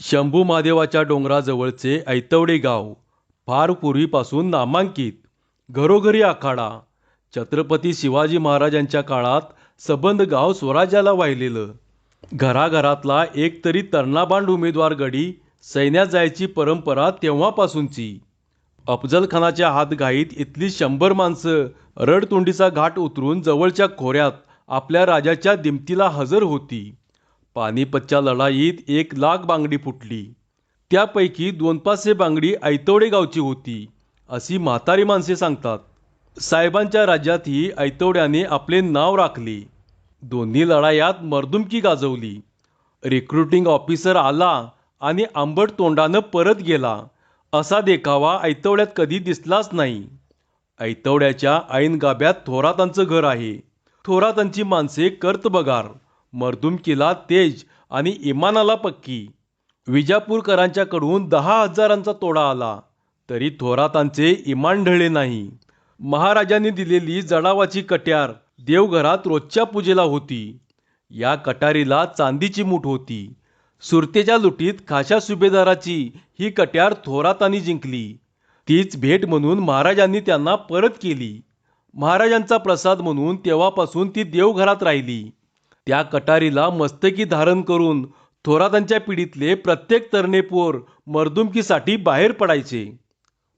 शंभू महादेवाच्या डोंगराजवळचे ऐतवडे गाव फार पूर्वीपासून नामांकित घरोघरी आखाडा. छत्रपती शिवाजी महाराजांच्या काळात सबंध गाव स्वराज्याला वाहिलेलं. घराघरातला एक तरी तरणाबांड उमेदवार गडी सैन्यात जायची परंपरा तेव्हापासूनची. अफजलखानाच्या हातघाईत इथली शंभर माणसं रडतोंडीचा घाट उतरून जवळच्या खोऱ्यात आपल्या राजाच्या दिमतीला हजर होती. पानिपतच्या लढाईत एक लाख बांगडी फुटली. त्यापैकी दोन पाचशे बांगडी ऐतवडे गावची होती अशी म्हातारी माणसे सांगतात. साहेबांच्या राज्यातही ऐतवड्याने आपले नाव राखले. दोन्ही लढायात मर्दुमकी गाजवली. रिक्रुटिंग ऑफिसर आला आणि आंबट तोंडानं परत गेला असा देखावा ऐतवड्यात कधी दिसलाच नाही. ऐतवड्याच्या ऐन गाभ्यात थोरातांचं घर आहे. थोरातांची माणसे कर्तबगार. मर्दुमकीला तेज आणि इमानाला पक्की. विजापूरकरांच्याकडून दहा हजारांचा तोडा आला तरी थोरातांचे इमान ढळले नाही. महाराजांनी दिलेली जडावाची कट्यार देवघरात रोजच्या पूजेला होती. या कटारीला चांदीची मूठ होती. सुरतेच्या लुटीत खाशा सुभेदाराची ही कट्यार थोरातांनी जिंकली. तीच भेट म्हणून महाराजांनी त्यांना परत केली. महाराजांचा प्रसाद म्हणून तेव्हापासून ती देवघरात राहिली. त्या कटारीला मस्तकी धारण करून थोरातांच्या पिढीतले प्रत्येक तरणे पोर मर्दुमकीसाठी बाहेर पडायचे.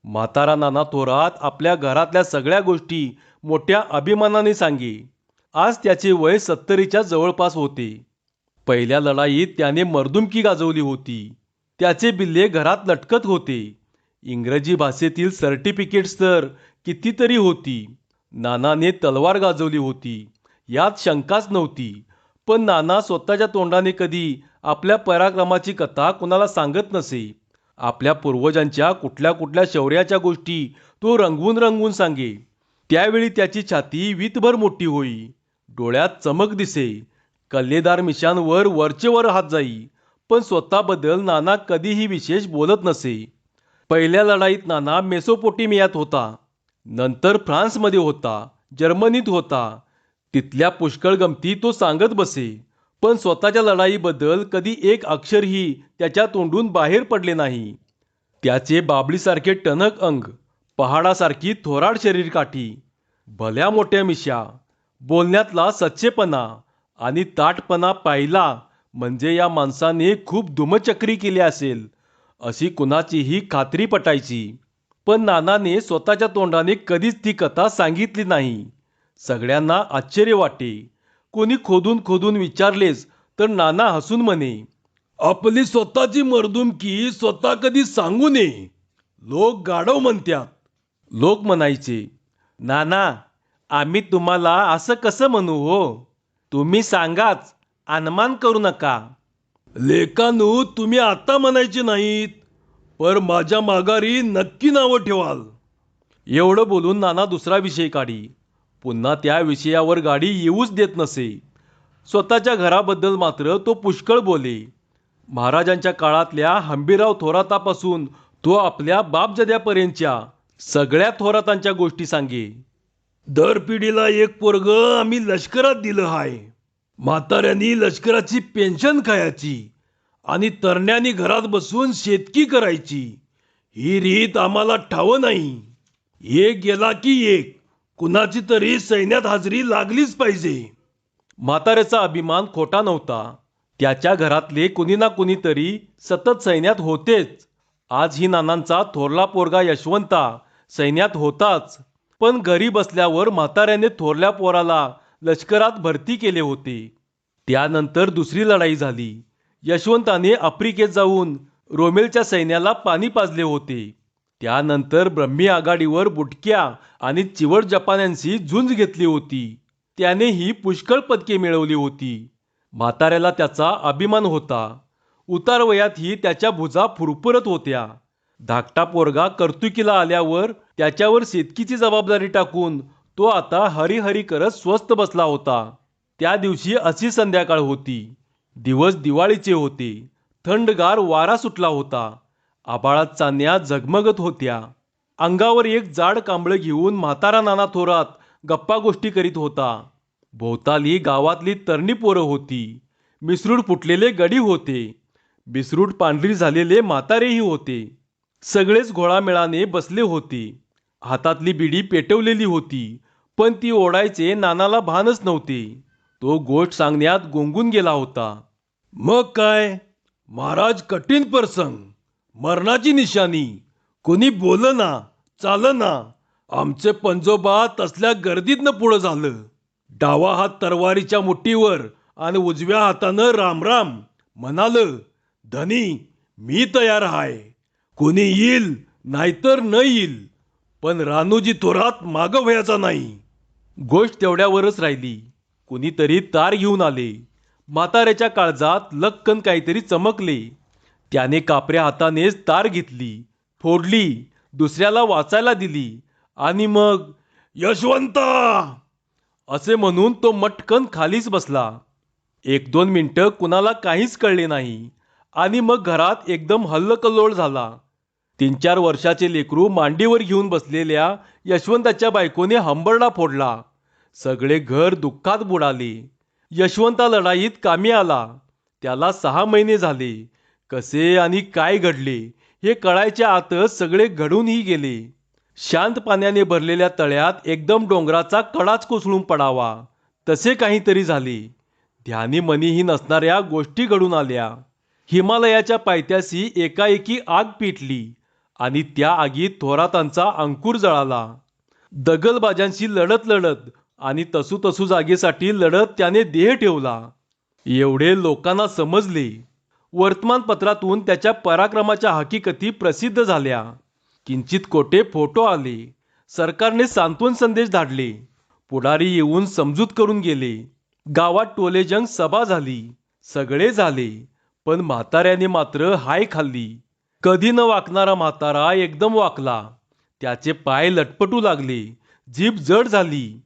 म्हातारा नाना थोरात आपल्या घरातल्या सगळ्या गोष्टी मोठ्या अभिमानाने सांगे. आज त्याचे वय सत्तरीच्या जवळपास होते. पहिल्या लढाईत त्याने मर्दुमकी गाजवली होती. त्याचे बिल्ले घरात लटकत होते. इंग्रजी भाषेतील सर्टिफिकेट्स तर कितीतरी होती. नानाने तलवार गाजवली होती. यात शंकाच नव्हती. पण नाना स्वतःच्या तोंडाने कधी आपल्या पराक्रमाची कथा कुणाला सांगत नसे. आपल्या पूर्वजांच्या कुठल्या कुठल्या शौर्याच्या गोष्टी तो रंगवून रंगवून सांगे. त्यावेळी त्याची छाती वीतभर मोठी होई. डोळ्यात चमक दिसे. कल्लेदार मिशांवर वरचेवर हात जाई. पण स्वतःबद्दल नाना कधीही विशेष बोलत नसे. पहिल्या लढाईत नाना मेसोपोटेमियात होता. नंतर फ्रान्समध्ये होता. जर्मनीत होता. तिथल्या पुष्कळ गमती तो सांगत बसे. पण स्वतःच्या लढाईबद्दल कधी एक अक्षरही त्याच्या तोंडून बाहेर पडले नाही. त्याचे बाबळीसारखे टणक अंग पहाडासारखी थोराड शरीरकाठी भल्या मोठ्या मिशा बोलण्यातला सच्चेपणा आणि ताटपणा पाहिला म्हणजे या माणसाने खूप धुमचक्री केली असेल अशी कुणाचीही खात्री पटायची. पण नानाने स्वतःच्या तोंडाने कधीच ती कथा सांगितली नाही. सगळ्यांना आश्चर्य वाटे. कोणी खोदून खोदून विचारलेच तर नाना हसून म्हणे आपली स्वतःची मर्दुमकी स्वतः कधी सांगू नये? लोक गाढव म्हणत्यात. लोक म्हणायचे नाना आम्ही तुम्हाला असं कसं म्हणू हो? तुम्ही सांगाच अनुमान करू नका. लेखानू तुम्ही आता म्हणायचे नाहीत पर माझ्या माघारी नक्की नावं ठेवाल. एवढं बोलून नाना दुसरा विषय काढी. पुन्हा त्या विषयावर गाडी येऊच देत नसे. स्वतःच्या घराबद्दल मात्र तो पुष्कळ बोले. महाराजांच्या काळातल्या हंबीराव थोरातापासून तो आपल्या बापजद्यापर्यंतच्या सगळ्या थोरातांच्या गोष्टी सांगे. दर पिढीला एक पोरग आम्ही लष्करात दिलं हाय. म्हाताऱ्यांनी लष्कराची पेन्शन खायची आणि तरण्यानी घरात बसून शेतकी करायची. ही रीत आम्हाला ठाव नाही. एक गेला की एक. कुणाची तरी सैन्यात हजेरी लागलीच पाहिजे. म्हाताऱ्याचा अभिमान खोटा नव्हता. त्याच्या घरातले कुणी ना कुणीतरी सतत सैन्यात होतेच. आजही नानांचा थोरला पोरगा यशवंता सैन्यात होताच. पण घरी बसल्यावर म्हाताऱ्याने थोरल्या पोराला लष्करात भरती केले होते. त्यानंतर दुसरी लढाई झाली. यशवंताने आफ्रिकेत जाऊन रोमेलच्या सैन्याला पाणी पाजले होते. त्यानंतर ब्रह्मी आघाडीवर बुटक्या आणि चिवट जपान्यांशी झुंज घेतली होती. त्याने ही पुष्कळ पदके मिळवली होती. म्हाताऱ्याला त्याचा अभिमान होता. उतारवयातही त्याच्या भुजा फुरफुरत होत्या. धाकटा पोरगा कर्तुकीला आल्यावर त्याच्यावर शेतकीची जबाबदारी टाकून तो आता हरिहरी करत स्वस्त बसला होता. त्या दिवशी अशी संध्याकाळ होती. दिवस दिवाळीचे होते. थंडगार वारा सुटला होता. आबाळात चांदण्या झगमगत होत्या. अंगावर एक जाड कांबळं घेऊन म्हातारा नाना थोरात गप्पा गोष्टी करीत होता. भोवताली गावातली तरणी पोरं होती. मिसरूड फुटलेले गडी होते. बिसरूड पांढरी झालेले म्हातारेही होते. सगळेच घोळामेळाने बसले होते. हातातली बिडी पेटवलेली होती पण ती ओढायचे नानाला भानच नव्हते. तो गोष्ट सांगण्यात गोंगून गेला होता. मग काय? महाराज कठीण प्रसंग. मरणाची निशाणी. कोणी बोलना चालना. आमचे पंजोबा तसल्या गर्दीतनं पुढं झालं. डावा हात तरवारीच्या मुठीवर आणि उजव्या हातानं रामराम म्हणाल धनी मी तयार आहे कोणी येईल नाहीतर न येईल. पण रानूजी थोरात मागं व्हायचा नाही. गोष्ट तेवढ्यावरच राहिली. कुणीतरी तार घेऊन आले. म्हाताऱ्याच्या काळजात लक्कन काहीतरी चमकले. त्याने कापऱ्या हातानेच तार घेतली फोडली दुसऱ्याला वाचायला दिली आणि मग यशवंत! असे म्हणून तो मटकन खालीच बसला. एक दोन मिनिटं कुणाला काहीच कळले नाही आणि मग घरात एकदम हल्लकल्लोळ झाला. तीन चार वर्षाचे लेकरू मांडीवर घेऊन बसलेल्या यशवंताच्या बायकोने हंबरडा फोडला. सगळे घर दुःखात बुडाले. यशवंता लढाईत कामी आला. त्याला सहा महिने झाले. कसे आणि काय घडले हे कळायच्या आतच सगळे घडूनही गेले. शांत पाण्याने भरलेल्या तळ्यात एकदम डोंगराचा कडाच कोसळून पडावा. तसे काहीतरी झाले. ध्यानी मनीही नसणाऱ्या गोष्टी घडून आल्या. हिमालयाच्या पायथ्याशी एकाएकी आग पेटली आणि त्या आगीत थोरातांचा अंकुर जळाला. दगलबाजांशी लढत लढत आणि तसू तसू जागेसाठी लढत त्याने देह ठेवला. एवढे लोकांना समजले. वर्तमानपत्रातून त्याच्या पराक्रमाच्या हकीकती प्रसिद्ध झाल्या. किंचित कोटे फोटो आले. सरकारने सांत्वन संदेश धाडले. पुढारी येऊन समजूत करून गेले. गावात टोलेजंग सभा झाली. सगळे झाले. पण म्हाताऱ्याने मात्र हाय खाल्ली. कधी न वाकणारा म्हातारा एकदम वाकला. त्याचे पाय लटपटू लागले. जीभ जड झाली.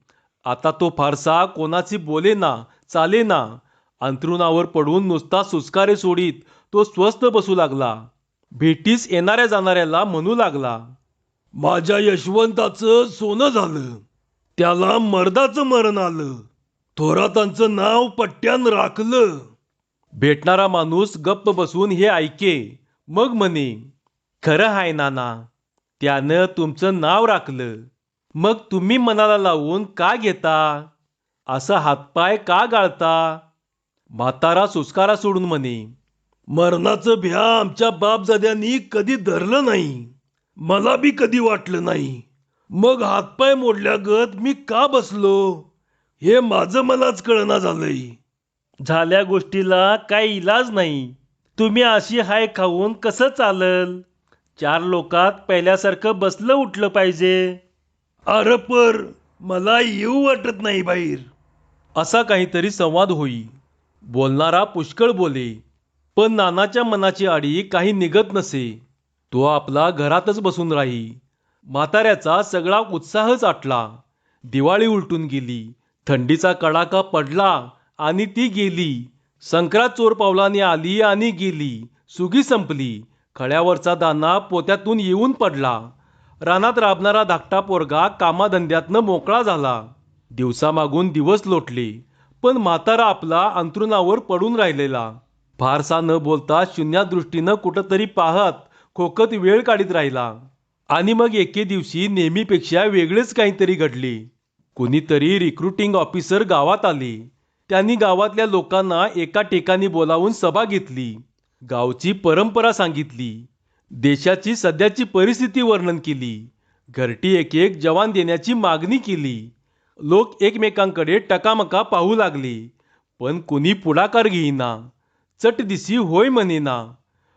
आता तो फारसा कोणाची बोलेना चालेना अंथरुणावर पडून नुसता सुस्कारे सोडीत तो स्वस्थ बसू लागला. भेटीस येणाऱ्या जाणाऱ्याला म्हणू लागला माझ्या यशवंताचं सोनं झालं. त्याला मर्दाचं मरण आलं. थोरातांचं नाव पट्ट्यान राखलं. भेटणारा माणूस गप्प बसून हे ऐके. मग म्हणे खरं हाय नाना त्यानं तुमचं नाव राखलं. मग तुम्ही मनाला लावून का घेता? असं हातपाय का गाळता? म्हातारा सुस्कारा सोडून म्हणे मरणाचं भ्या आमच्या बापजाद्यांनी कधी धरलं नाही मला बी कधी वाटलं नाही. मग हातपाय मोडल्यागत मी का बसलो? हे माझं मलाच कळना झालंय. झाल्या गोष्टीला काय इलाज नाही. तुम्ही अशी हाय खाऊन कसं चालल? चार लोकात पहिल्यासारखं बसलं उठलं पाहिजे. अरे पर मला येऊ वाटत नाही बाहेर. असा काहीतरी संवाद होई. बोलणारा पुष्कळ बोले पण नानाच्या मनाची आडी काही निघत नसे. तो आपला घरातच बसून राही. म्हाताऱ्याचा सगळा उत्साहच आटला. दिवाळी उलटून गेली. थंडीचा कडाका पडला आणि ती गेली. संक्रांत चोर पावलाने आली आणि गेली. सुगी संपली. खळ्यावरचा दाना पोत्यातून येऊन पडला. रानात राबणारा धाकटा पोरगा कामाधंद्यातनं मोकळा झाला. दिवसामागून दिवस लोटले. पण म्हातारा आपला अंथरुणावर पडून राहिलेला. फारसा न बोलता शून्या दृष्टीनं कुठंतरी पाहत खोकत वेळ काढीत राहिला. आणि मग एके दिवशी नेहमीपेक्षा वेगळेच काहीतरी घडली. कुणीतरी रिक्रुटिंग ऑफिसर गावात आली. त्यांनी गावातल्या लोकांना एका ठिकाणी बोलावून सभा घेतली. गावची परंपरा सांगितली. देशाची सध्याची परिस्थिती वर्णन केली. घरटी एक एक जवान देण्याची मागणी केली. लोक एकमेकांकडे टकामका पाहू लागले. पण कुणी पुढाकार घेईना. चटदिशी होय म्हणेना.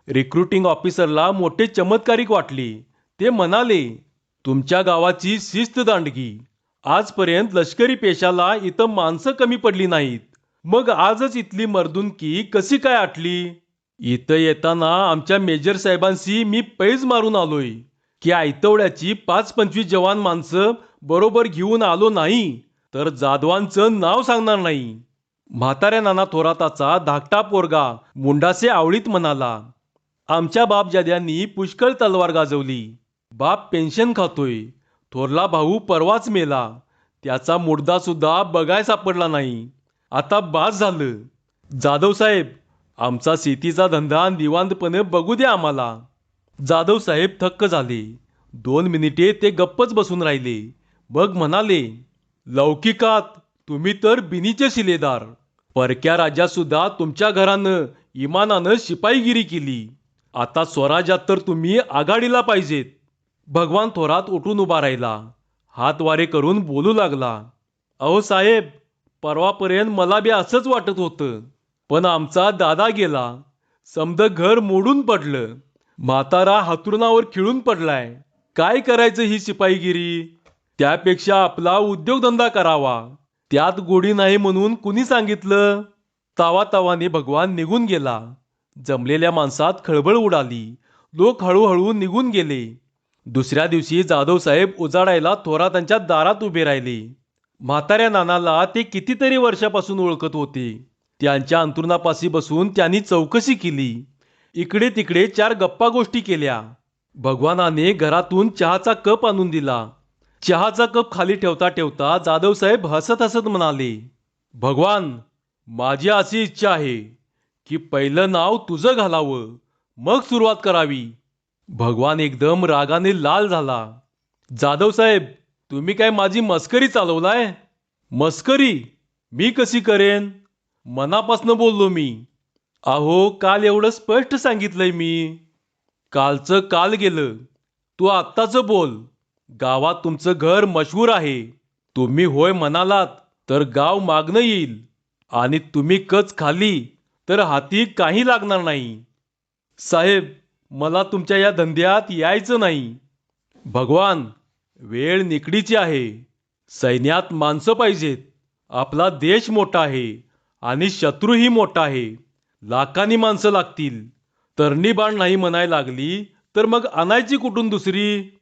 रिक्रुटिंग ऑफिसरला मोठे चमत्कारिक वाटले. ते म्हणाले तुमच्या गावाची शिस्त दांडगी. आजपर्यंत लष्करी पेशाला इथं माणसं कमी पडली नाहीत. मग आजच इथली मर्दुनकी कशी काय आटली? इथं येताना आमच्या मेजर साहेबांशी मी पैज मारून आलोय. की आयतवड्याची पाच पंचवीस जवान माणसं बरोबर घेऊन आलो नाही तर जाधवांचं नाव सांगणार नाही. म्हाताऱ्या नाना थोराताचा धाकटा पोरगा मुंडासे आवळीत म्हणाला आमच्या बाप जाद्यांनी पुष्कळ तलवार गाजवली. बाप पेन्शन खातोय. थोरला भाऊ परवाच मेला. त्याचा मुर्दा सुद्धा बघाय सापडला नाही. आता बास झालं. जाधव साहेब आमचा शेतीचा धंदा निवांतपणे बघू द्या आम्हाला. जाधव साहेब थक्क झाले. दोन मिनिटे ते गप्पच बसून राहिले. बघ म्हणाले लौकिकात तुम्ही तर बिनीचे शिलेदार. परक्या राजासुद्धा तुमच्या घरानं इमानानं शिपाईगिरी केली. आता स्वराज्यात तर तुम्ही आघाडीला पाहिजेत. भगवान थोरात उठून उभा राहिला. हात वारे करून बोलू लागला. अहो साहेब परवापर्यंत मला बी असंच वाटत होतं. पण आमचा दादा गेला. समद घर मोडून पडलं. म्हातारा हातुरणावर खिळून पडलाय. काय करायचं ही शिपाईगिरी? त्यापेक्षा आपला उद्योगधंदा करावा. त्यात गोडी नाही म्हणून कुणी सांगितलं? तावा तावाने भगवान निघून गेला. जमलेल्या माणसात खळबळ उडाली. लोक हळूहळू निघून गेले. दुसऱ्या दिवशी जाधव साहेब उजाडायला थोरातांच्या दारात उभे राहिले. म्हाताऱ्या नानाला ते कितीतरी वर्षापासून ओळखत होते. त्यांच्या अंतरुणापाशी बसून त्यांनी चौकशी केली. इकडे तिकडे चार गप्पा गोष्टी केल्या. भगवानाने घरातून चहाचा कप आणून दिला. चहाचा कप खाली ठेवता ठेवता जाधव साहेब हसत हसत म्हणाले भगवान माझी अशी इच्छा आहे की पहिलं नाव तुझं घालावं. मग सुरुवात करावी. भगवान एकदम रागाने लाल झाला. जाधव साहेब तुम्ही काय माझी मस्करी चालवलाय? मस्करी? मी कशी करेन? मनापासनं बोललो मी. अहो काल एवढं स्पष्ट सांगितलंय मी. कालचं काल गेलं. तू आत्ताचं बोल. गावात तुमचं घर मशहूर आहे. तुम्ही होय म्हणालात तर गाव मागणं येईल. आणि तुम्ही कच खाली तर हाती काही लागणार नाही. साहेब मला तुमच्या या धंद्यात यायचं नाही. भगवान वेळ निकडीची आहे. सैन्यात माणसं पाहिजेत. आपला देश मोठा आहे आणि शत्रूही मोठा आहे. लाखांनी माणसं लागतील. तरणी बाण नाही म्हणायला लागली तर मग आणायची कुठून दुसरी?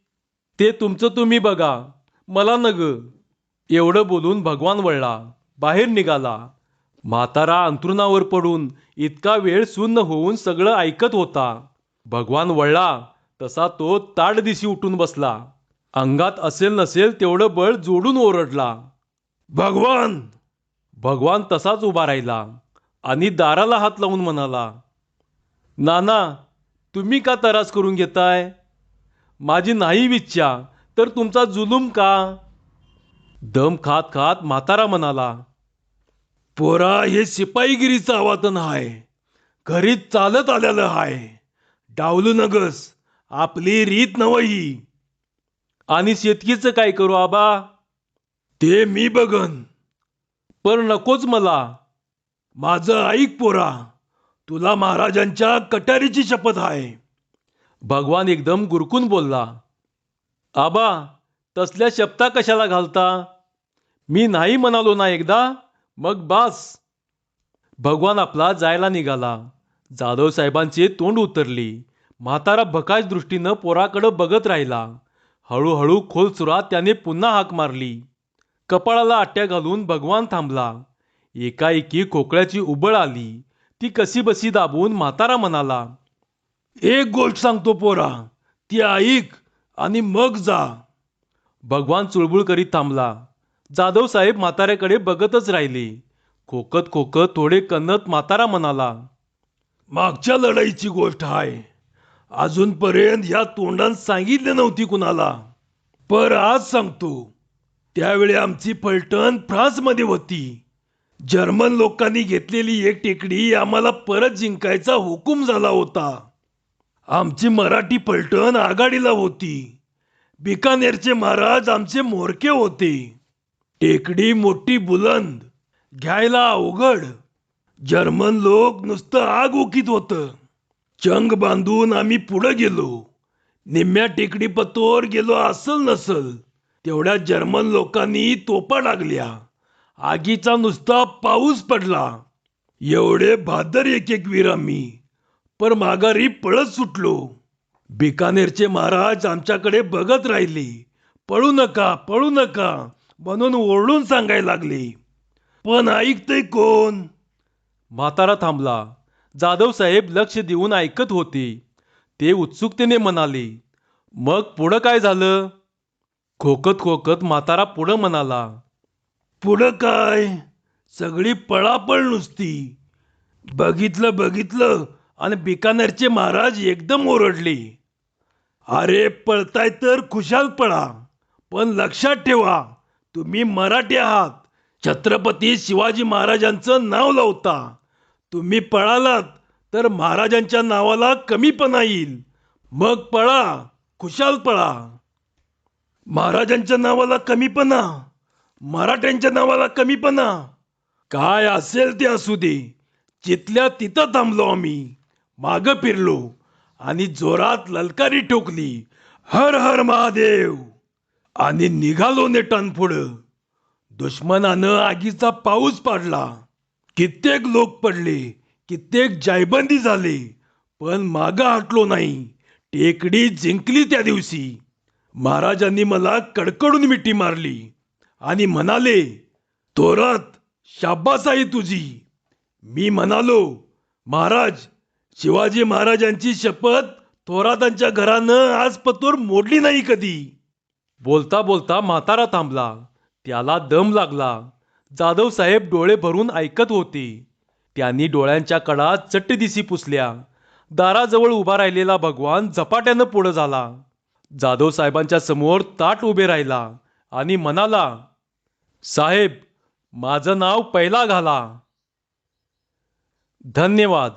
ते तुमचं तुम्ही बघा. मला नग. एवढं बोलून भगवान वळला. बाहेर निघाला. म्हातारा अंथरुणावर पडून इतका वेळ सुन्न होऊन सगळं ऐकत होता. भगवान वळला. तसा तो ताडदिशी उठून बसला. अंगात असेल नसेल तेवढं बळ जोडून ओरडला. भगवान! भगवान तसाच उभा राहिला आणि दाराला हात लावून म्हणाला नाना तुम्ही का तरास करून घेताय? माझी नाही इच्छा तर तुमचा जुलूम का? दम खात खात म्हातारा म्हणाला पोरा हे शिपाईगिरीचं आवाहन हाय. घरी चालत आलेलं हाय. डावलू नगस आपली रीत नवही. आणि शेतकीचं काय करू आबा? ते मी बघन. पण नकोच मला. माझं ऐक पोरा. तुला महाराजांच्या कटारीची शपथ आहे भगवान एकदम गुरकून बोलला आबा तसल्या शब्दा कशाला घालता? मी नाही म्हणालो ना एकदा मग बास. भगवान आपला जायला निघाला. जाधव साहेबांचे तोंड उतरली. म्हातारा भकाश दृष्टीनं पोराकडं बघत राहिला. हळूहळू खोल सुरात त्याने पुन्हा हाक मारली. कपाळाला आट्या घालून भगवान थांबला. एकाएकी खोकळ्याची उबळ आली. ती कशी बसी दाबून म्हातारा म्हणाला एक गोष्ट सांगतो पोरा ती ऐक आणि मग जा. भगवान चुळबुळ करीत थांबला. जाधव साहेब म्हाताऱ्याकडे बघतच राहिले. खोकत खोकत थोडे कन्नत म्हातारा म्हणाला मागच्या लढाईची गोष्ट आहे अजूनपर्यंत ह्या तोंडात सांगितली नव्हती कुणाला. पर आज सांगतो त्यावेळी आमची फलटण फ्रान्समध्ये होती. जर्मन लोकांनी घेतलेली एक टेकडी आम्हाला परत जिंकायचा हुकूम झाला होता. आमची मराठी पलटण आघाडीला होती. बिकानेरचे महाराज आमचे मोरके होते. टेकडी मोठी बुलंद घ्यायला अवघड. जर्मन लोक नुसतं आग ओकीत होतं. चंग बांधून आम्ही पुढं गेलो. निम्म्या टेकडी पतोर गेलो असल नसल. तेवढ्या जर्मन लोकांनी तोपा लागल्या. आगीचा नुसता पाऊस पडला. एवढे भादर एक एक वीर आम्ही. पर माघारी पळत सुटलो. बिकानेरचे महाराज आमच्याकडे बघत राहिले. पळू नका पळू नका म्हणून ओरडून सांगायला लागले. पण ऐकतय कोण? म्हातारा थांबला. जाधव साहेब लक्ष देऊन ऐकत होते. ते उत्सुकतेने म्हणाले मग पुढं काय झालं? खोकत खोकत म्हातारा पुढं म्हणाला पुढं काय? सगळी पळापळ नुसती. बघितलं बघितलं आणि बिकानेरचे महाराज एकदम ओरडले. अरे पळताय तर खुशाल पळा पण लक्षात ठेवा तुम्ही मराठी आहात. छत्रपती शिवाजी महाराजांचं नाव लावता. तुम्ही पळालात तर महाराजांच्या नावाला कमीपणा येईल. मग पळा खुशाल पळा. महाराजांच्या नावाला कमीपणा मराठ्यांच्या नावाला कमीपणा काय असेल ते असू दे जिथल्या तिथं थांबलो आम्ही. मागं फिरलो आणि जोरात ललकारी ठोकली हर हर महादेव. आणि निघालो नेटान पुढं. दुश्मनानं आगीचा पाऊस पाडला. कित्येक लोक पडले कित्येक जायबंदी झाले पण मागं हटलो नाही. टेकडी जिंकली त्या दिवशी. महाराजांनी मला कडकडून मिठी मारली आणि म्हणाले तोरात शाब्बास आहे तुझी. मी म्हणालो महाराज शिवाजी महाराजांची शपथ थोरातांच्या घरानं आज पतोर मोडली नाही कधी. बोलता बोलता म्हातारा थांबला. त्याला दम लागला. जाधव साहेब डोळे भरून ऐकत होते. त्यांनी डोळ्यांच्या कडा चट्ट दिसी पुसल्या. दाराजवळ उभा राहिलेला भगवान झपाट्यानं पुढं झाला. जाधव साहेबांच्या समोर ताट उभे राहिला आणि म्हणाला साहेब माझं नाव पहिला घाला. धन्यवाद.